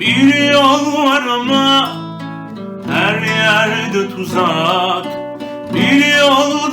Bir yol var ama her yerde tuzak. Bir yol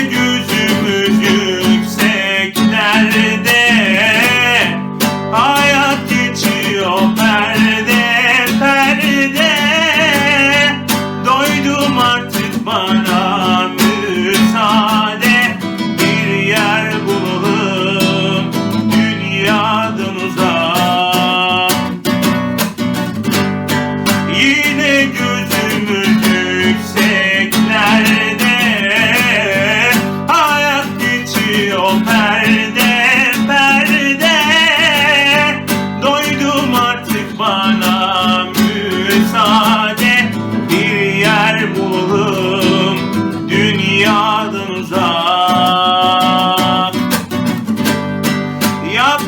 Yine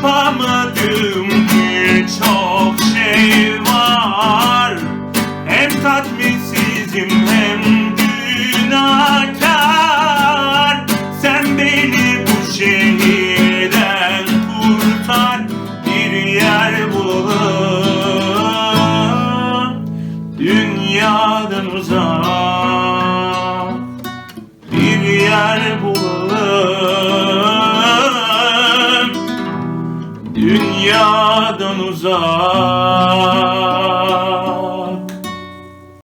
Yapamadığım birçok şey var. Hem tatminsizim hem günahkar. Sen beni bu şehirden kurtar. Bir yer bulalım. Dünyadan uzak Bir yer bulalım uzak.